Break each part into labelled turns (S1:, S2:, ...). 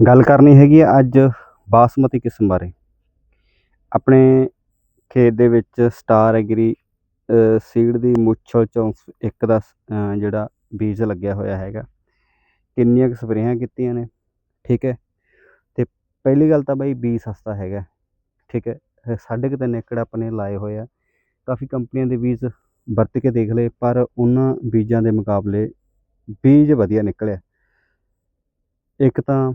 S1: ਗੱਲ ਕਰਨੀ ਹੈਗੀ ਆ ਅੱਜ ਬਾਸਮਤੀ ਕਿਸਮ ਬਾਰੇ। ਆਪਣੇ ਖੇਤ ਦੇ ਵਿੱਚ ਸਟਾਰ ਐਗਰੀ ਸੀਡ ਦੀ ਮੁੱਛਲ ਚੌਂਸ ਇੱਕ ਦਾ ਅ, ਜਿਹੜਾ ਬੀਜ ਲੱਗਿਆ ਹੋਇਆ ਹੈਗਾ। ਕਿੰਨੀਆਂ ਕੁ ਸਪਰੇਆਂ ਕੀਤੀਆਂ ਨੇ ਠੀਕ ਹੈ। ਤੇ ਪਹਿਲੀ ਗੱਲ ਤਾਂ ਬਾਈ ਬੀਜ ਸਸਤਾ ਹੈਗਾ ਠੀਕ ਹੈ। ਸਾਢੇ ਕੁ ਤਿੰਨ ਏਕੜ ਆਪਣੇ ਲਾਏ ਹੋਏ ਆ। ਕਾਫੀ ਕੰਪਨੀਆਂ ਦੇ ਬੀਜ ਵਰਤ ਕੇ ਦੇਖ ਲਏ ਪਰ ਉਹਨਾਂ ਬੀਜਾਂ ਦੇ ਮੁਕਾਬਲੇ ਬੀਜ ਵਧੀਆ ਨਿਕਲਿਆ। ਇੱਕ ਤਾਂ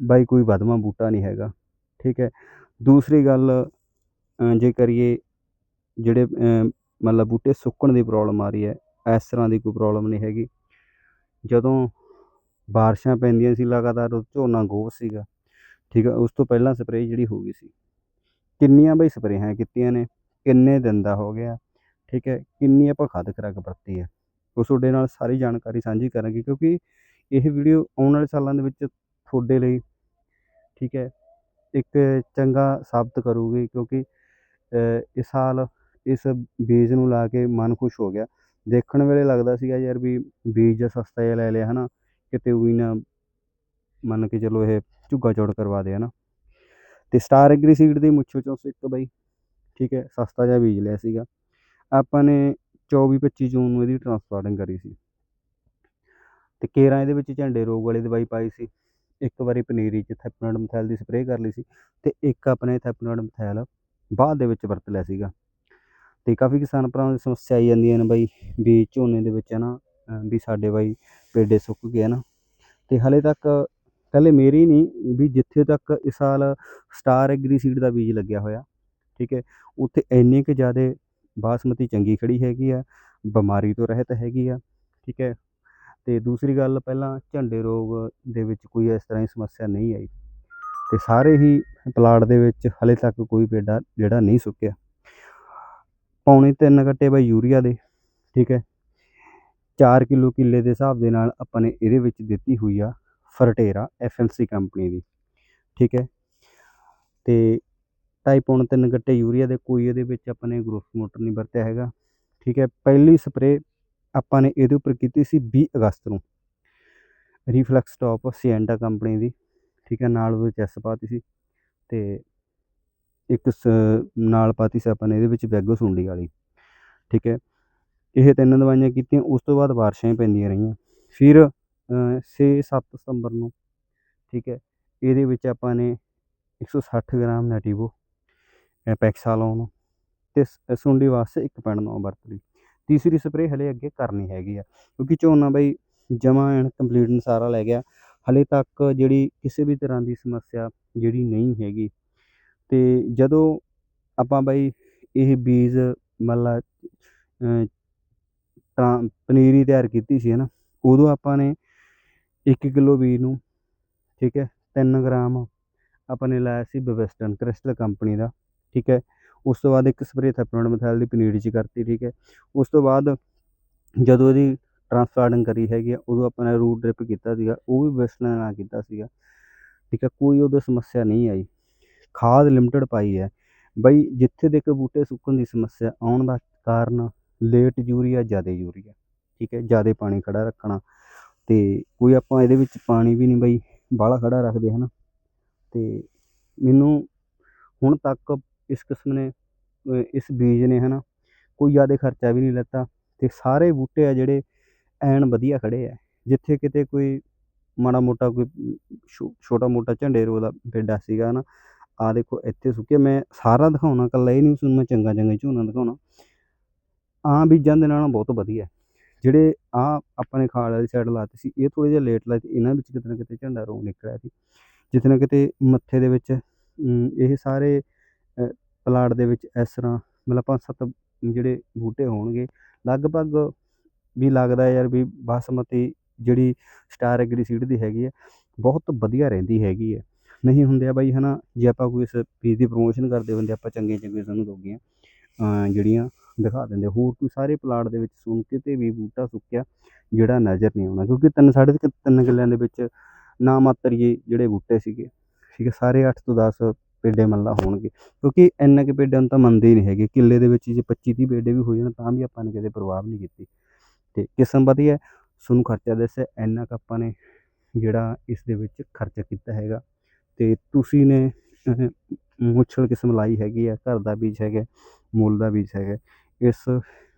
S1: ਬਾਈ ਕੋਈ ਵਧਵਾਂ ਬੂਟਾ ਨਹੀਂ ਹੈਗਾ, ਠੀਕ ਹੈ। ਦੂਸਰੀ ਗੱਲ ਜੇ ਕਰੀਏ ਜਿਹੜੇ ਮਤਲਬ ਬੂਟੇ ਸੁੱਕਣ ਦੀ ਪ੍ਰੋਬਲਮ ਆ ਰਹੀ ਹੈ, ਇਸ ਤਰ੍ਹਾਂ ਦੀ ਕੋਈ ਪ੍ਰੋਬਲਮ ਨਹੀਂ ਹੈਗੀ। ਜਦੋਂ ਬਾਰਿਸ਼ਾਂ ਪੈਂਦੀਆਂ ਸੀ ਲਗਾਤਾਰ ਝੋਨਾ ਗੋਹ ਸੀਗਾ, ਠੀਕ ਹੈ, ਉਸ ਤੋਂ ਪਹਿਲਾਂ ਸਪਰੇਅ ਜਿਹੜੀ ਹੋ ਗਈ ਸੀ। ਕਿੰਨੀਆਂ ਬਈ ਸਪਰੇਹਾਂ ਕੀਤੀਆਂ ਨੇ, ਕਿੰਨੇ ਦਿਨ ਦਾ ਹੋ ਗਿਆ, ਠੀਕ ਹੈ, ਕਿੰਨੀ ਆਪਾਂ ਖਾਦ ਖੁਰਾਕ ਵਰਤੀ ਹੈ। ਉਹ ਤੁਹਾਡੇ ਨਾਲ ਸਾਰੀ ਜਾਣਕਾਰੀ ਸਾਂਝੀ ਕਰਾਂਗੇ, ਕਿਉਂਕਿ ਇਹ ਵੀਡੀਓ ਆਉਣ ਵਾਲੇ ਸਾਲਾਂ ਦੇ ਵਿੱਚ ਤੁਹਾਡੇ ਲਈ, ਠੀਕ ਹੈ, ਇੱਕ ਚੰਗਾ ਸਾਬਤ ਕਰੂਗੀ ਕਿਉਂਕਿ ਇਸ ਸਾਲ ਇਸ ਬੀਜ ਨੂੰ ਲਾ ਕੇ ਮਨ ਖੁਸ਼ ਹੋ ਗਿਆ। ਦੇਖਣ ਵੇਲੇ ਲੱਗਦਾ ਸੀਗਾ ਯਾਰ ਵੀ ਬੀਜ ਸਸਤਾ ਜਿਹਾ ਲੈ ਲਿਆ, ਹਨਾ, ਕਿਤੇ ਵੀ ਨਾ ਮੰਨ ਕੇ ਚਲੋ ਇਹ ਝੁੱਗਾ ਚੌੜ ਕਰਵਾ ਦੇ, ਹਨਾ। ਤੇ ਸਟਾਰ ਐਗਰੀ ਸੀਡ ਦੀ ਮੁੱਛੋ ਚੋਂ ਇੱਕ ਬਾਈ, ਠੀਕ ਹੈ, ਸਸਤਾ ਜਿਹਾ ਬੀਜ ਲਿਆ ਸੀਗਾ। ਆਪਾਂ ਨੇ 24 25 ਜੂਨ ਨੂੰ ਇਹਦੀ ਟ੍ਰਾਂਸਪਲਾਂਟਿੰਗ ਕਰੀ ਸੀ। ਤੇ ਕੇਰਾਂ ਇਹਦੇ ਵਿੱਚ ਝੰਡੇ ਰੋਗ ਵਾਲੀ ਦਵਾਈ ਪਾਈ ਸੀ। ਇੱਕ ਵਾਰੀ ਪਨੀਰੀ 'ਚ ਥੈਪਨੋਡ ਮਥੈਲ ਦੀ ਸਪਰੇਅ ਕਰ ਲਈ ਸੀ ਤੇ ਇੱਕ ਆਪਣੇ ਥੈਪਨੋਡ ਮਥੈਲ ਬਾਅਦ ਦੇ ਵਿੱਚ ਵਰਤ ਲਿਆ ਸੀਗਾ। ਤੇ ਕਾਫੀ ਕਿਸਾਨ ਭਰਾਵਾਂ ਦੀ ਸਮੱਸਿਆ ਆਈ ਜਾਂਦੀਆਂ ਨੇ ਬਾਈ, ਵੀ ਝੋਨੇ ਦੇ ਵਿੱਚ ਹੈ ਨਾ ਵੀ ਸਾਡੇ ਬਾਈ ਪੇਡੇ ਸੁੱਕ ਗਏ ਨਾ। ਤੇ ਹਲੇ ਤੱਕ ਕੱਲੇ ਮੇਰੀ ਨਹੀਂ, ਵੀ ਜਿੱਥੇ ਤੱਕ ਇਸ ਸਾਲ ਸਟਾਰ ਐਗਰੀ ਸੀਡ ਦਾ ਬੀਜ ਲੱਗਿਆ ਹੋਇਆ, ਠੀਕ ਹੈ, ਉੱਥੇ ਇੰਨੇ ਕੁ ਜ਼ਿਆਦਾ ਬਾਸਮਤੀ ਚੰਗੀ ਖੜੀ ਹੈਗੀ ਆ, ਬਿਮਾਰੀ ਤੋਂ ਰਹਿਤ ਹੈਗੀ ਆ, ਠੀਕ ਹੈ ਤੇ ਦੂਸਰੀ ਗੱਲ, ਪਹਿਲਾਂ ਝੰਡੇ ਰੋਗ ਦੇ ਵਿੱਚ ਕੋਈ ਇਸ ਤਰ੍ਹਾਂ ਦੀ ਸਮੱਸਿਆ ਨਹੀਂ ਆਈ ਤੇ ਸਾਰੇ ਹੀ ਪਲਾਟ ਦੇ ਵਿੱਚ ਹਲੇ ਤੱਕ ਕੋਈ ਪੇਡਾ ਜਿਹੜਾ ਨਹੀਂ ਸੁੱਕਿਆ। ਪੌਣੇ ਤਿੰਨ ਗੱਟੇ ਬਾਈ ਯੂਰੀਆ ਦੇ, ਠੀਕ ਹੈ। 4 ਕਿਲੋ ਕਿੱਲੇ ਦੇ ਹਿਸਾਬ ਦੇ ਨਾਲ ਆਪਾਂ ਨੇ ਇਹਦੇ ਵਿੱਚ ਦਿੱਤੀ ਹੋਈ ਆ ਫਰਟੇਰਾ ਐਫਐਮਸੀ ਕੰਪਨੀ ਦੀ, ਠੀਕ ਹੈ। ਤੇ ਢਾਈ ਪੌਣੇ ਤਿੰਨ ਗੱਟੇ ਯੂਰੀਆ ਦੇ ਕੋਈ ਇਹਦੇ ਵਿੱਚ ਆਪਾਂ ਨੇ ਗਰੋਥ ਮੋਟਰ ਨਹੀਂ ਵਰਤਿਆ ਹੈਗਾ, ਠੀਕ ਹੈ। ਪਹਿਲੀ ਸਪਰੇ ਆਪਾਂ ਨੇ ਇਹਦੇ ਉੱਪਰ ਕੀਤੀ ਸੀ 20 ਅਗਸਤ ਨੂੰ। ਰੀਫਲੈਕਸ ਟਾਪ ਸੀਐਂਡਾ ਕੰਪਨੀ ਦੀ, ਠੀਕ ਹੈ, ਨਾਲ ਉਹਦੇ ਚੈਸ ਪਾਤੀ ਸੀ ਤੇ ਇੱਕ ਸ- ਨਾਲ ਪਾਤੀ ਸੀ ਆਪਾਂ ਨੇ ਇਹਦੇ ਵਿੱਚ ਵੈਗੋ ਸੁੰਡੀ ਵਾਲੀ, ਠੀਕ ਹੈ। ਇਹ ਤਿੰਨ ਦਵਾਈਆਂ ਕੀਤੀਆਂ, ਉਸ ਤੋਂ ਬਾਅਦ ਬਾਰਿਸ਼ਾਂ ਹੀ ਪੈਂਦੀਆਂ ਰਹੀਆਂ। ਫਿਰ 6-7 ਸਤੰਬਰ ਨੂੰ, ਠੀਕ ਹੈ, ਇਹਦੇ ਵਿੱਚ ਆਪਾਂ ਨੇ 160 ਗ੍ਰਾਮ ਨੈਟੀਵੋ ਪੈਕਸਾਲੋਨ ਤੇ ਸ- ਸੁੰਡੀ ਵਾਸਤੇ ਇੱਕ ਪੈਣ, ਨੌ ਵਰਤ ਲਈ। ਤੀਸਰੀ ਸਪਰੇਅ ਹਲੇ ਅੱਗੇ ਕਰਨੀ ਹੈਗੀ ਆ, ਕਿਉਂਕਿ ਝੋਨਾ ਬਈ ਜਮਾ ਐਨ ਕੰਪਲੀਟ ਸਾਰਾ ਲੈ ਗਿਆ, ਹਲੇ ਤੱਕ ਜਿਹੜੀ ਕਿਸੇ ਵੀ ਤਰ੍ਹਾਂ ਦੀ ਸਮੱਸਿਆ ਜਿਹੜੀ ਨਹੀਂ ਹੈਗੀ। ਤੇ ਜਦੋਂ ਆਪਾਂ ਬਈ ਇਹ ਬੀਜ ਮਤਲਬ ਪਨੀਰੀ ਤਿਆਰ ਕੀਤੀ ਸੀ ਨਾ ਉਦੋਂ ਆਪਾਂ ਨੇ 1 ਕਿਲੋ ਬੀਜ ਨੂੰ, ਠੀਕ ਹੈ 3 ਗ੍ਰਾਮ ਆਪਾਂ ਨੇ ਲਾਇਆ ਸੀ ਬਵੈਸਟਰਨ ਕ੍ਰਿਸਟਲ ਕੰਪਨੀ ਦਾ, ਠੀਕ ਹੈ ਉਸ ਤੋਂ ਬਾਅਦ ਇੱਕ ਸਪਰੇਅ ਥੈਪਨੋਡ ਮਥੈਲ ਦੀ ਪਨੀਰੀ 'ਚ ਕਰਤੀ, ਠੀਕ ਹੈ। ਉਸ ਤੋਂ ਬਾਅਦ ਜਦੋਂ ਇਹਦੀ ਟ੍ਰਾਂਸਪਲਾਂਟਿੰਗ ਕਰੀ ਹੈਗੀ ਆ, ਉਦੋਂ ਆਪਾਂ ਨੇ ਰੂਟ ਡ੍ਰਿਪ ਕੀਤਾ ਸੀਗਾ, ਉਹ ਵੀ ਬਵੈਸਟਰਨ ਨਾਲ ਕੀਤਾ ਸੀਗਾ। ਠੀਕ ਹੈ, ਕੋਈ ਉਦੋਂ ਸਮੱਸਿਆ ਨਹੀਂ ਆਈ। ਖਾਦ ਲਿਮਟਿਡ ਪਾਈ ਹੈ। ਬਈ ਜਿੱਥੇ ਦੇ ਬੂਟੇ ਸੁੱਕਣ ਦੀ ਸਮੱਸਿਆ, ਆਉਣ ਦਾ ਕਾਰਨ ਲੇਟ ਯੂਰੀਆ, ਜ਼ਿਆਦਾ ਯੂਰੀਆ। ਠੀਕ ਹੈ, ਜ਼ਿਆਦਾ ਪਾਣੀ ਖੜਾ ਰੱਖਣਾ। ਤੇ ਕੋਈ ਆਪਾਂ ਇਹਦੇ ਵਿੱਚ ਪਾਣੀ ਵੀ ਨਹੀਂ ਬਈ, ਬਾਹਲਾ ਖੜਾ ਰੱਖਦੇ, ਹਨ। ਤੇ ਮੈਨੂੰ ਹੁਣ ਤੱਕ ਇਸ ਕਿਸਮ ਨੇ ਇਸ ਬੀਜ ਨੇ ਹੈ ਨਾ ਕੋਈ ਜ਼ਿਆਦਾ ਖਰਚਾ ਵੀ ਨਹੀਂ ਲੱਤਾ ਅਤੇ ਸਾਰੇ ਬੂਟੇ ਆ ਜਿਹੜੇ ਐਨ ਵਧੀਆ ਖੜ੍ਹੇ ਹੈ ਜਿੱਥੇ ਕਿਤੇ ਕੋਈ ਮਾੜਾ ਮੋਟਾ ਕੋਈ, ਛੋ- ਛੋਟਾ ਮੋਟਾ ਝੰਡੇ ਰੋ ਦਾ ਪੇਡਾ ਸੀਗਾ ਹੈ ਨਾ ਆਹ ਦੇਖੋ, ਇੱਥੇ ਸੁੱਕੇ, ਮੈਂ ਸਾਰਾ ਦਿਖਾਉਣਾ, ਇਕੱਲਾ ਇਹ ਨਹੀਂ ਤੁਹਾਨੂੰ ਮੈਂ ਚੰਗਾ ਚੰਗਾ ਹੀ ਝੋਨਾ ਦਿਖਾਉਣਾ। ਆਮ ਬੀਜਾਂ ਦੇ ਨਾਲੋਂ ਬਹੁਤ ਵਧੀਆ। ਜਿਹੜੇ ਆ ਆਪਣੇ ਖਾਲ ਵਾਲੀ ਸਾਈਡ ਲਾਤੇ ਸੀ, ਇਹ ਥੋੜੇ ਜਿਹਾ ਲੇਟ ਲਾਏ ਸੀ ਇਹਨਾਂ ਵਿੱਚ ਕਿਤੇ ਨਾ ਕਿਤੇ ਝੰਡਾ ਰੋਗ ਨਿਕਲਿਆ ਸੀ। ਜਿੱਥੇ ਨਾ ਕਿਤੇ ਮੱਥੇ ਦੇ ਵਿੱਚ ਇਹ ਸਾਰੇ ਪਲਾਟ ਦੇ ਵਿੱਚ ਇਸ ਤਰ੍ਹਾਂ ਮਤਲਬ ਪੰਜ ਸੱਤ ਜਿਹੜੇ ਬੂਟੇ ਹੋਣਗੇ, ਲਗਭਗ ਵੀ ਲੱਗਦਾ ਯਾਰ ਵੀ ਬਾਸਮਤੀ ਜਿਹੜੀ ਸਟਾਰ ਐਗਰੀ ਸੀਡ ਦੀ ਹੈਗੀ ਹੈ, ਬਹੁਤ ਵਧੀਆ ਰਹਿੰਦੀ ਹੈਗੀ ਹੈ। ਨਹੀਂ ਹੁੰਦੇ ਆ ਬਾਈ, ਹਨਾ, ਜੇ ਆਪਾਂ ਕੋਈ ਇਸ ਚੀਜ਼ ਦੀ ਪ੍ਰੋਮੋਸ਼ਨ ਕਰਦੇ ਹੁੰਦੇ ਆਪਾਂ ਚੰਗੇ ਚੰਗੇ ਸਾਨੂੰ ਦੋਗੀਆਂ ਜਿਹੜੀਆਂ ਦਿਖਾ ਦਿੰਦੇ। ਹੋਰ ਕੋਈ ਸਾਰੇ ਪਲਾਟ ਦੇ ਵਿੱਚ ਸੁਣ ਕਿਤੇ ਵੀ ਬੂਟਾ ਸੁੱਕਿਆ, ਜਿਹੜਾ ਨਜ਼ਰ ਨਹੀਂ ਆਉਣਾ, ਕਿਉਂਕਿ ਤਿੰਨ ਸਾਢੇ ਤਿੰਨ ਕਿੱਲਿਆਂ ਦੇ ਵਿੱਚ ਨਾ ਮਾਤਰ ਹੀ ਜਿਹੜੇ ਬੂਟੇ ਸੀਗੇ। ਠੀਕ ਹੈ, ਸਾਰੇ 8 ਤੋਂ 10 ਪੇਡੇ ਮੱਲਾ ਹੋਣਗੇ। ਕਿਉਂਕਿ ਇੰਨੇ ਕੁ ਪੇਡੇ ਨੂੰ ਤਾਂ ਮੰਨਦੇ ਹੀ ਨਹੀਂ ਹੈਗੇ। ਕਿੱਲੇ ਦੇ ਵਿੱਚ ਜੇ 25 30 ਪੇਡੇ ਵੀ ਹੋ ਜਾਣ ਤਾਂ ਵੀ ਆਪਾਂ ਨੇ ਕਿਤੇ ਪ੍ਰਵਾਹ ਨਹੀਂ ਕੀਤੀ। ਤੇ ਕਿਸਮ ਵਧੀਆ ਤੁਹਾਨੂੰ ਖਰਚਾ ਦੱਸਿਆ, ਇੰਨਾ ਕੁ ਆਪਾਂ ਨੇ ਜਿਹੜਾ ਇਸ ਦੇ ਵਿੱਚ ਖਰਚਾ ਕੀਤਾ ਹੈਗਾ। ਤੇ ਤੁਸੀਂ ਨੇ ਮੁੱਛਲ ਕਿਸਮ ਲਾਈ ਹੈਗੀ ਆ, ਘਰ ਦਾ ਬੀਜ ਹੈਗਾ, ਮੁੱਲ ਦਾ ਬੀਜ ਹੈਗਾ। ਇਸ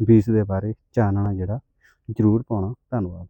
S1: ਬੀਜ ਦੇ ਬਾਰੇ ਚਾਨਣਾ ਜਿਹੜਾ ਜ਼ਰੂਰ ਪਾਉਣਾ। ਧੰਨਵਾਦ।